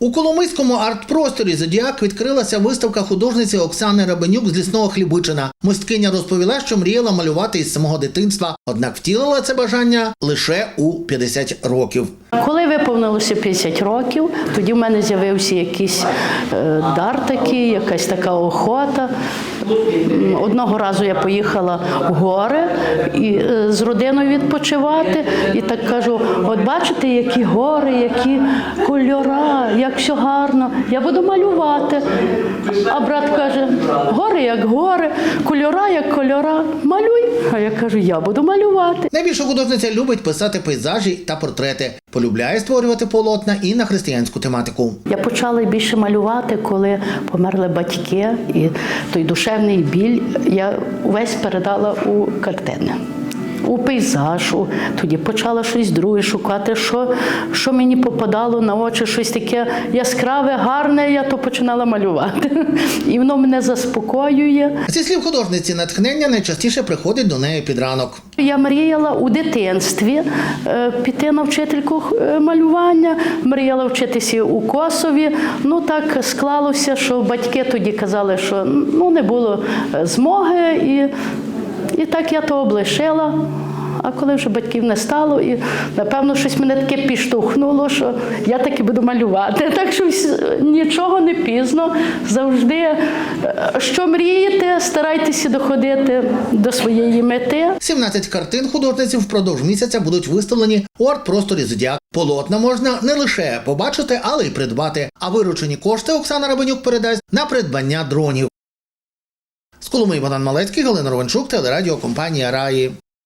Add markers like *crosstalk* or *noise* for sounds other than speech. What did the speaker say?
У Коломийському арт-просторі Зодіак відкрилася виставка художниці Оксани Рабенюк з лісного Хлібичина. Мисткиня розповіла, що мріяла малювати із самого дитинства, однак втілила це бажання лише у 50 років. Коли виповнилося 50 років, тоді в мене з'явився якийсь е, дар такий, якась така охота. Одного разу я поїхала в гори і, е, з родиною відпочивати, і так кажу: от бачите, які гори, які кольора, як все гарно. Я буду малювати. А брат каже: гори як гори, кольора як кольора. Малюй. А я кажу, я буду малювати. Найбільше художниця любить писати пейзажі та портрети. Полюбляє створювати полотна і на християнську тематику. Я почала більше малювати, коли померли батьки, і той душевний біль я увесь передала у картини. У пейзаж, тоді почала щось друге шукати, що, що мені попадало на очі, щось таке яскраве, гарне, я то починала малювати. І воно мене заспокоює. Зі слів художниці, натхнення найчастіше приходить до неї під ранок. Я мріяла у дитинстві е, піти на вчительку е, малювання, мріяла вчитися у Косові. Ну так склалося, що батьки тоді казали, що ну не було е, змоги, і, і так я то облишила. А коли вже батьків не стало, і напевно щось мене таке підштовхнуло, що я таки буду малювати. *laughs* Так що нічого не пізно. Завжди, е, що мрієте, старайтеся доходити до своєї мети. 17 картин художниці впродовж місяця будуть виставлені у арт-просторі Зодіак. Полотна можна не лише побачити, але й придбати. А виручені кошти Оксана Рабенюк передасть на придбання дронів. З Коломи Богдан Малецький, Галина Ровенчук, телерадіокомпанія Раї.